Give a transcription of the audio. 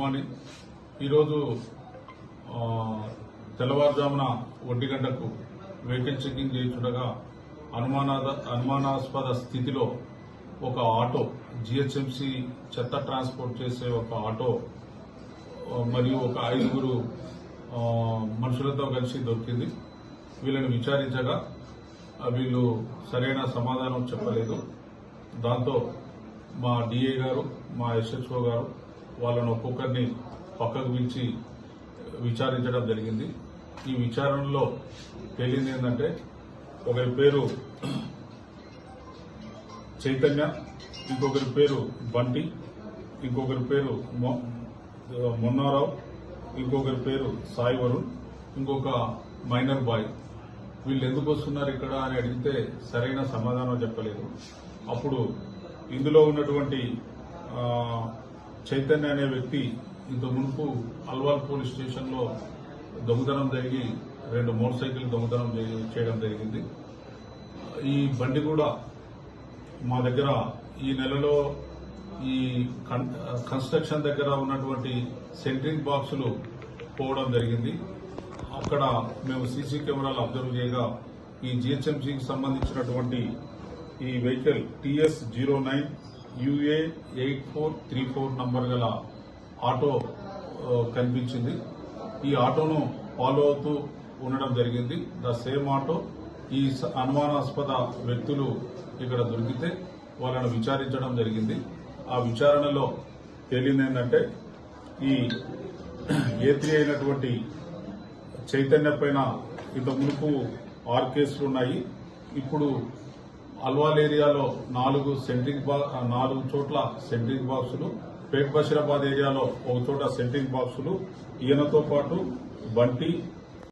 Morning ఈరోజు తెల్లవారుజామున ఒంటి గంటకు వెహికల్ చెకింగ్ చేయించుండగా అనుమానాద అనుమానాస్పద స్థితిలో ఒక ఆటో జిహెచ్ఎంసి చెత్త ట్రాన్స్పోర్ట్ చేసే ఒక ఆటో మరియు ఒక ఐదుగురు మనుషులతో కలిసి దొరికింది. వీళ్ళని విచారించగా వీళ్ళు సరైన సమాధానం చెప్పలేదు. దాంతో మా డిఏ గారు మా ఎస్హెచ్ఓ గారు వాళ్ళను ఒక్కొక్కరిని పక్కకు పిలిచి విచారించడం జరిగింది. ఈ విచారణలో తేలింది ఏంటంటే ఒకరి పేరు చైతన్య ఇంకొకరి పేరు బంటి ఇంకొకరి పేరు మొ- మొన్నారావు ఇంకొకరి పేరు సాయి వరుణ్ ఇంకొక మైనర్ బాయ్. వీళ్ళు ఎందుకు వస్తున్నారు ఇక్కడ అని అడిగితే సరైన సమాధానం చెప్పలేదు. అప్పుడు ఇందులో ఉన్నటువంటి చైతన్య అనే వ్యక్తి ఇంత మునుపు అల్వాల్ పోలీస్ స్టేషన్లో దొంగతనం జరిగి రెండు మోటార్ సైకిల్ దొంగతనం చేయడం జరిగింది. ఈ బండి కూడా మా దగ్గర ఈ నెలలో ఈ కన్స్ట్రక్షన్ దగ్గర ఉన్నటువంటి సెంట్రింగ్ బాక్సులు పోవడం జరిగింది. అక్కడ మేము సీసీ కెమెరాలు అబ్జర్వ్ చేయగా ఈ జిహెచ్ఎంసీకి సంబంధించినటువంటి ఈ vehicle TS zero nine U A eight four three four number గల ఆటో కనిపించింది. ఈ ఆటోను ఫాలో అవుతూ ఉండడం జరిగింది. ద సేమ్ ఆటో ఈ అనుమానాస్పద వ్యక్తులు ఇక్కడ దొరికితే వాళ్ళను విచారించడం జరిగింది. ఆ విచారణలో తేలింది ఏంటంటే ఈ ఏత్రి అయినటువంటి చైతన్య పైన ఇంత మునుపు ఆరు కేసులు ఉన్నాయి. ఇప్పుడు అల్వాల్ ఏరియాలో నాలుగు సెంట్రింగ్ బా నాలుగు చోట్ల సెంట్రింగ్ బాక్సులు పేట్ బషీరాబాద్ ఏరియాలో ఒక చోట సెంట్రింగ్ బాక్సులు ఈయనతో పాటు బంటి